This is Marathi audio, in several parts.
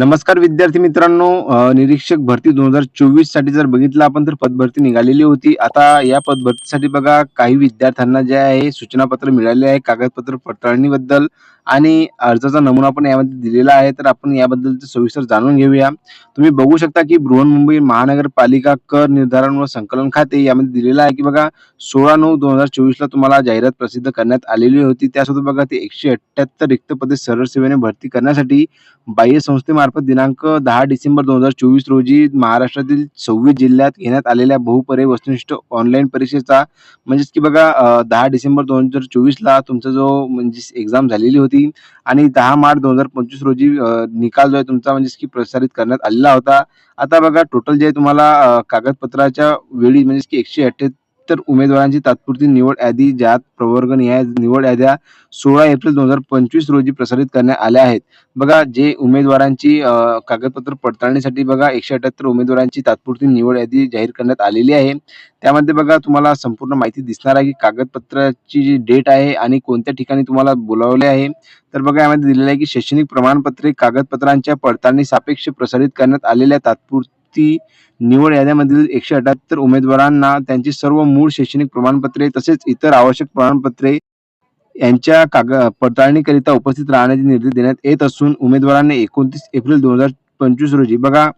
नमस्कार विद्यार्थी मित्रांनो निरीक्षक भरती दोन हजार चोवीससाठी जर बघितलं आपण तर पदभरती निघालेली होती. आता या पदभरतीसाठी बघा काही विद्यार्थ्यांना जे आहे सूचनापत्र मिळाले आहे कागदपत्र पडताळणीबद्दल आणि अर्जाचा नमुना पण यामध्ये दिलेला आहे. तर आपण याबद्दल सविस्तर जाणून घेऊया. तुम्ही बघू शकता की बृहन्मुंबई महानगरपालिका कर निर्धारण व संकलन खाते यामध्ये दिलेलं आहे की बघा सोळा नऊ दोन हजार चोवीस ला तुम्हाला जाहिरात प्रसिद्ध करण्यात आलेली होती. त्यासोबत बघा ते एकशे अठ्ठ्याहत्तर रिक्त पदे सरळ सेवेने भरती करण्यासाठी बाह्य संस्थेमार्फत दिनांक दहा डिसेंबर दोन हजार चोवीस रोजी महाराष्ट्रातील सव्वीस जिल्ह्यात घेण्यात आलेल्या बहुपर्यायी वस्तुनिष्ठ ऑनलाईन परीक्षेचा म्हणजेच की बघा दहा डिसेंबर दोन हजार चोवीसला तुमचा जो म्हणजे एक्झाम झालेली होती आणि दहा मार्च दोन हजार पंचवीस रोजी निकाल जो आहे तुमचा म्हणजेच की प्रसारित करण्यात आलेला होता. आता बघा टोटल जे आहे तुम्हाला कागदपत्राच्या वेळी म्हणजेच की एकशे एकाहत्तर उमेदवारांची तात्पुरती निवड यादी ज्यात प्रवर्ग निहाय निवड याद्या सोळा एप्रिल दोन हजार पंचवीस रोजी प्रसारित करण्यात आल्या आहेत. बघा जे उमेदवारांची कागदपत्र पडताळणीसाठी बघा एकशे अठ्याहत्तर उमेदवारांची तात्पुरती निवड यादी जाहीर करण्यात आलेली आहे. त्यामध्ये बघा तुम्हाला संपूर्ण माहिती दिसणार आहे की कागदपत्राची जी डेट आहे आणि कोणत्या ठिकाणी तुम्हाला बोलावले आहे. तर बघा यामध्ये दिलेलं आहे की शैक्षणिक प्रमाणपत्रे कागदपत्रांच्या पडताळणी सापेक्ष प्रसारित करण्यात आलेल्या तात्पुरती ती निवड याद्यामधील एकशे अठ्याहत्तर उमेदवारांना त्यांची सर्व मूळ शैक्षणिक प्रमाणपत्रे तसेच इतर आवश्यक प्रमाणपत्रे यांच्या काग पडताळणीकरिता उपस्थित राहण्याचे निर्देश देण्यात येत असून उमेदवारांनी एकोणतीस एप्रिल दोन हजार पंचवीस रोजी बघा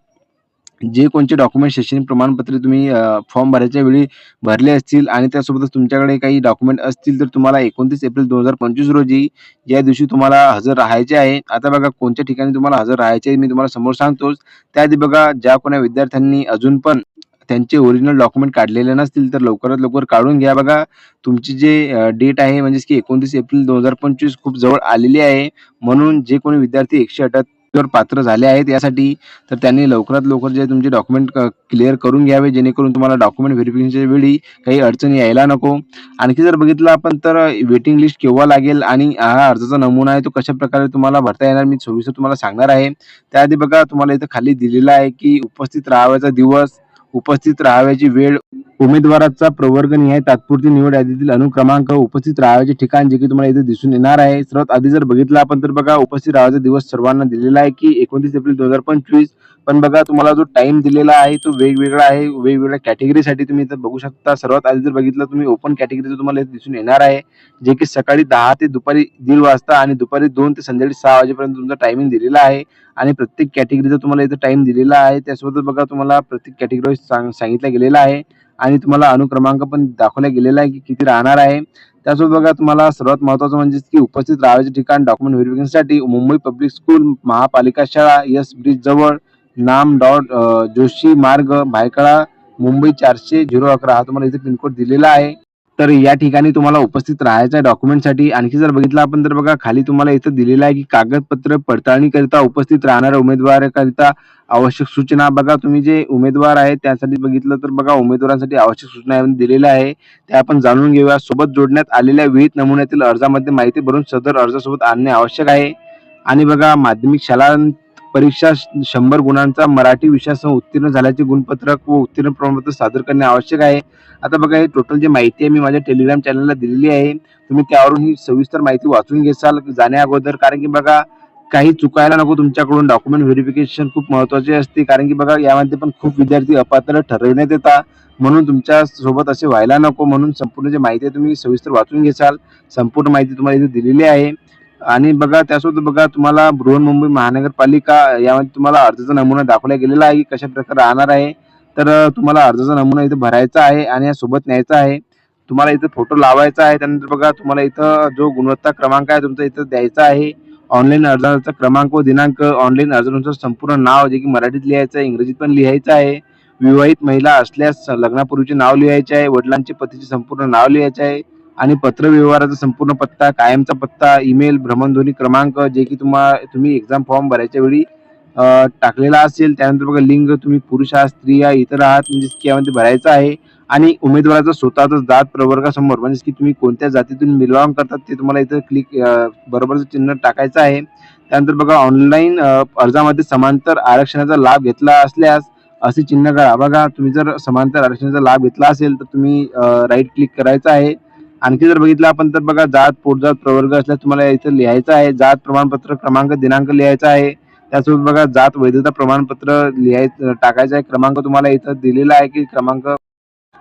जे कोणते डॉक्युमेंट शैक्षणिक प्रमाणपत्रे तुम्ही फॉर्म भरायच्या वेळी भरले असतील आणि त्यासोबतच तुमच्याकडे काही डॉक्युमेंट असतील तर तुम्हाला एकोणतीस एप्रिल दोन हजार पंचवीस रोजी या दिवशी तुम्हाला हजर राहायचे आहे. आता बघा कोणत्या ठिकाणी तुम्हाला हजर राहायचे आहे मी तुम्हाला समोर सांगतोच. त्याआधी बघा ज्या कोण्या विद्यार्थ्यांनी अजून पण त्यांचे ओरिजिनल डॉक्युमेंट काढलेले नसतील तर लवकरात लवकर काढून घ्या बघा. तुमची जे डेट आहे म्हणजेच की एकोणतीस एप्रिल दोन हजार पंचवीस खूप जवळ आलेली आहे. म्हणून जे कोणी विद्यार्थी एकशे अठ्याहत्तर पात्र झाले आहेत. यासाठी तर त्यांनी लवकरात लवकर जे तुमचे डॉक्युमेंट क्लिअर करून घ्यावे जेणेकरून तुम्हाला डॉक्युमेंट व्हेरिफिकेशनच्या वेळी काही अडचणी यायला नको. आणखी जर बघितलं आपण तर वेटिंग लिस्ट केव्हा लागेल आणि हा अर्जाचा नमुना आहे तो कशा प्रकारे तुम्हाला भरता येणार मी सविस्तर तुम्हाला सांगणार आहे. त्याआधी बघा तुम्हाला इथं खाली दिलेला आहे की उपस्थित राहावयाचा दिवस उपस्थित राहावयाची वेळ उमेदवाराचा प्रवर्ग निहाय तात्पुरती निवड यादीतील अनुक्रमांक उपस्थित राहावयाचे ठिकाण जे की तुम्हाला इथे दिसून येणार आहे. सर्वात आधी जर बघितलं आपण तर बघा उपस्थित राहायचा दिवस सर्वांना दिलेला आहे की एकोणतीस एप्रिल दोन हजार पंचवीस. पण बघा तुम्हाला जो टाइम दिलेला आहे तो वेगवेगळा आहे. वेगवेगळ्या कॅटेगरीसाठी तुम्ही इथं बघू शकता. सर्वात आधी जर बघितलं तुम्ही ओपन कॅटेगरीचं तुम्हाला इथे दिसून येणार आहे. जे की सकाळी दहा ते दुपारी दीड वाजता आणि दुपारी दोन ते संध्याकाळी सहा वाजेपर्यंत तुमचा टायमिंग दिलेला आहे. आणि प्रत्येक कॅटेगरीचा तुम्हाला इथं टाइम दिलेला आहे. त्यासोबत बघा तुम्हाला प्रत्येक कॅटेगरी सांग सांगितलं गेलेलं आहे. आणि तुम्हाला अनुक्रमांक पण दाखवला गेलेला आहे की किती राहणार आहे. त्यासोबत बघा तुम्हाला सर्वात महत्वाचं म्हणजे की उपस्थित राहायचे ठिकाण डॉक्युमेंट व्हेरिफिकेशनसाठी मुंबई पब्लिक स्कूल महापालिका शाळा यस ब्रिज जवळ नाम डॉट जोशी मार्ग भायखळा मुंबई चारशे झिरो अकरा. हा तुम्हाला इथे पिनकोड दिलेला आहे. तर या ठिकाणी तुम्हाला उपस्थित राहायचं आहे डॉक्युमेंटसाठी. आणखी जर बघितलं आपण तर बघा खाली तुम्हाला इथं दिलेलं आहे की कागदपत्र पडताळणीकरिता उपस्थित राहणाऱ्या उमेदवाराकरिता आवश्यक सूचना. बघा तुम्ही जे उमेदवार आहे त्यासाठी बघितलं तर बघा उमेदवारांसाठी आवश्यक सूचना दिलेल्या आहे. त्या आपण जाणून घेऊया. सोबत जोडण्यात आलेल्या विहित नमुन्यातील अर्जामध्ये माहिती भरून सदर अर्जासोबत आणणे आवश्यक आहे. आणि बघा माध्यमिक शाळां परीक्षा शंभर गुणांचा मराठी विषयासह उत्तीर्ण झाल्याचे गुणपत्रक व उत्तीर्ण प्रमाणपत्र सादर करणे आवश्यक आहे. आता बघा हे टोटल जे माहिती आहे मी माझ्या टेलिग्राम चॅनलला दिलेली आहे. तुम्ही त्यावरून ही सविस्तर माहिती वाचून घेसाल जाण्या अगोदर. कारण की बघा काही चुकायला नको तुमच्याकडून. डॉक्युमेंट व्हेरिफिकेशन खूप महत्त्वाचे असते. कारण की बघा यामध्ये पण खूप विद्यार्थी अपात्र ठरविण्यात येतात. म्हणून तुमच्यासोबत असे व्हायला नको. म्हणून संपूर्ण जे माहिती आहे तुम्ही सविस्तर वाचून घेसाल. संपूर्ण माहिती तुम्हाला इथे दिलेली आहे. आणि बघा त्यासोबत बघा तुम्हाला बृहन्मुंबई महानगरपालिका यामध्ये तुम्हाला अर्जाचा नमुना दाखवला गेलेला आहे की कशा प्रकारे राहणार आहे. तर तुम्हाला अर्जाचा नमुना इथे भरायचा आहे आणि या सोबत न्यायचा आहे. तुम्हाला इथं फोटो लावायचा आहे त्यानंतर बघा तुम्हाला इथं जो गुणवत्ता क्रमांक आहे तुमचा इथं द्यायचा आहे. ऑनलाईन अर्जाचा क्रमांक व दिनांक ऑनलाईन अर्जानुसार संपूर्ण नाव जे की मराठीत लिहायचं आहे इंग्रजीत पण लिहायचं आहे. विवाहित महिला असल्यास लग्नापूर्वीचे नाव लिहायचे आहे वडिलांचे पतीचे संपूर्ण नाव लिहायचे आहे. आणि पत्र व्यवहाराचा संपूर्ण पत्ता कायमचा पत्ता ईमेल भ्रमणध्वनी क्रमांक जे की तुम्हा तुम्ही एक्झाम फॉर्म भरायच्या वेळी टाकलेला असेल त्यानंतर बघा लिंग तुम्ही पुरुष आहात स्त्री आहात इतर आहात म्हणजे यामध्ये भरायचं आहे. आणि उमेदवाराचा स्वतःचा जात प्रवर्गासमोर म्हणजे की तुम्ही कोणत्या जातीतून बिलॉंग करतात ते तुम्हाला इथं क्लिक बरोबरचं चिन्ह टाकायचं आहे. त्यानंतर बघा ऑनलाईन अर्जामध्ये समांतर आरक्षणाचा लाभ घेतला असल्यास असे चिन्ह करा बघा तुम्ही जर समांतर आरक्षणाचा लाभ घेतला असेल तर तुम्ही राईट क्लिक करायचं आहे. आणखी जर बघितलं आपण तर बघा जात पोटजात प्रवर्ग असल्यास तुम्हाला इथं लिहायचं आहे. जात प्रमाणपत्र क्रमांक दिनांक लिहायचा आहे. त्यासोबत बघा जात वैधता प्रमाणपत्र लिहायचं टाकायचं आहे. क्रमांक तुम्हाला इथं दिलेला आहे की क्रमांक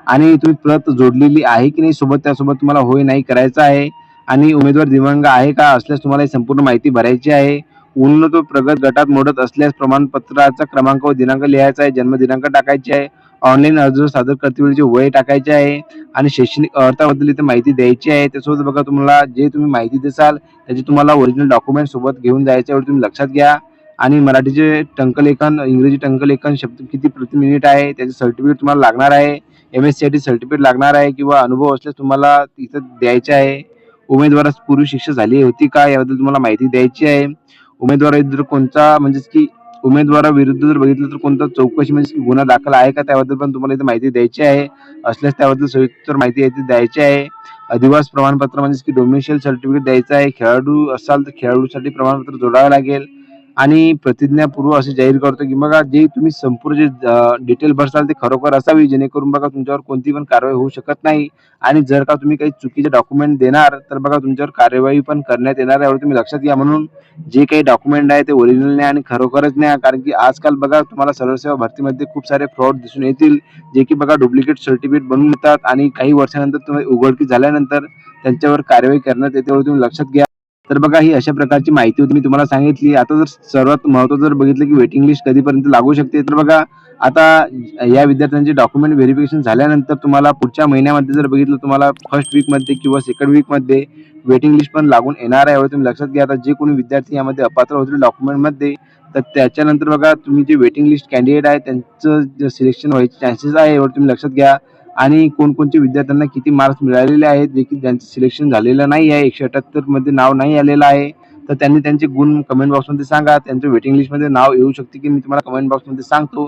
आणि तुम्ही प्रत जोडलेली आहे की नाही सोबत त्यासोबत तुम्हाला होय नाही करायचं आहे. आणि उमेदवार दिव्यांग आहे का असल्यास तुम्हाला संपूर्ण माहिती भरायची आहे. उन्नत तो प्रगत गटात मोडत असल्यास प्रमाणपत्राचा क्रमांक व दिनांक लिहायचा आहे. जन्मदिनांक टाकायची आहे. ऑनलाईन अर्ज सादर करतेवेळीचे वय टाकायचे आहे आणि शैक्षणिक अर्थाबद्दल इथे माहिती द्यायची आहे. त्यासोबत बघा तुम्हाला जे तुम्ही माहिती देसाल त्याची तुम्हाला ओरिजिनल डॉक्युमेंट सोबत घेऊन जायच्या वेळी तुम्ही लक्षात घ्या. आणि मराठीचे टंकलेखन इंग्रजी टंकलेखन शब्द किती प्रति मिनिट आहे त्याचे सर्टिफिकेट तुम्हाला लागणार आहे. M S C I T certificate लागणार आहे किंवा अनुभव असल्यास तुम्हाला तिथं द्यायचे आहे. उमेदवारास पूर्वी शिक्षा झाली होती का याबद्दल तुम्हाला माहिती द्यायची आहे. उमेदवार कोणता म्हणजेच की उमेदवाराविरुद्ध जर बघितलं तर कोणता चौकशी म्हणजे की गुन्हा दाखल आहे का त्याबद्दल पण तुम्हाला इथे माहिती द्यायची आहे. असल्यास त्याबद्दल सविस्तर माहिती इथे द्यायची आहे. अधिवास प्रमाणपत्र म्हणजे की डोमिशियल सर्टिफिकेट द्यायचं आहे. खेळाडू असाल तर खेळाडूसाठी प्रमाणपत्र जोडावं लागेल. आणि प्रतिज्ञापूर्व असे जाहीर करतो की बघा जे तुम्ही संपूर्ण जे डिटेल भरसाल ते खरोखर असावी जेणेकरून बघा तुमच्यावर कोणती पण कारवाई होऊ शकत नाही. आणि जर का तुम्ही काही चुकीचे डॉक्युमेंट देणार तर बघा तुमच्यावर कार्यवाही पण करण्यात येणार आहे यावर तुम्ही लक्षात घ्या. म्हणून जे काही डॉक्युमेंट आहे ते ओरिजिनल नाही आणि खरोखरच नाही कारण की आजकाल बघा तुम्हाला सर्वसेवा भरतीमध्ये खूप सारे फ्रॉड दिसून येतील जे की बघा डुप्लिकेट सर्टिफिकेट बनवून येतात आणि काही वर्षानंतर तुम्ही उघडकी झाल्यानंतर त्यांच्यावर कार्यवाही करण्यात येते तुम्ही लक्षात घ्या. तर बघा ही अशा प्रकारची माहिती होती मी तुम्हाला सांगितली. आता जर सर्वात महत्त्वाचं जर बघितलं की वेटिंग लिस्ट कधीपर्यंत लागू शकते तर बघा आता या विद्यार्थ्यांचे डॉक्युमेंट व्हेरिफिकेशन झाल्यानंतर तुम्हाला पुढच्या महिन्यामध्ये जर बघितलं तुम्हाला फर्स्ट वीकमध्ये किंवा सेकंड वीकमध्ये वेटिंग लिस्ट पण लागून येणार आहे तुम्ही लक्षात घ्या. आता जे कोणी विद्यार्थी यामध्ये अपात्र होतील डॉक्युमेंटमध्ये तर त्याच्यानंतर बघा तुम्ही जे वेटिंग लिस्ट कॅन्डिडेट आहे त्यांचं जे सिलेक्शन व्हायचे चान्सेस आहे यावर तुम्ही लक्षात घ्या. आणि कोणकोणते विद्यार्थ्यांना किती मार्क्स मिळालेले आहेत जे की ज्यांचं सिलेक्शन झालेलं नाही आहे एकशे अठ्याहत्तरमध्ये नाव नाही आलेलं आहे तर त्यांनी त्यांचे गुण कमेंट बॉक्समध्ये सांगा त्यांचं वेटिंग लिस्टमध्ये नाव येऊ शकते की मी तुम्हाला कमेंट बॉक्समध्ये सांगतो.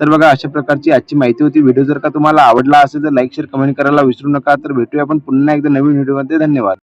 तर बघा अशा प्रकारची आजची माहिती होती. व्हिडिओ जर का तुम्हाला आवडला असेल तर लाईक शेअर कमेंट करायला विसरू नका. तर भेटूया आपण पुन्हा एकदा नवीन व्हिडिओमध्ये धन्यवाद.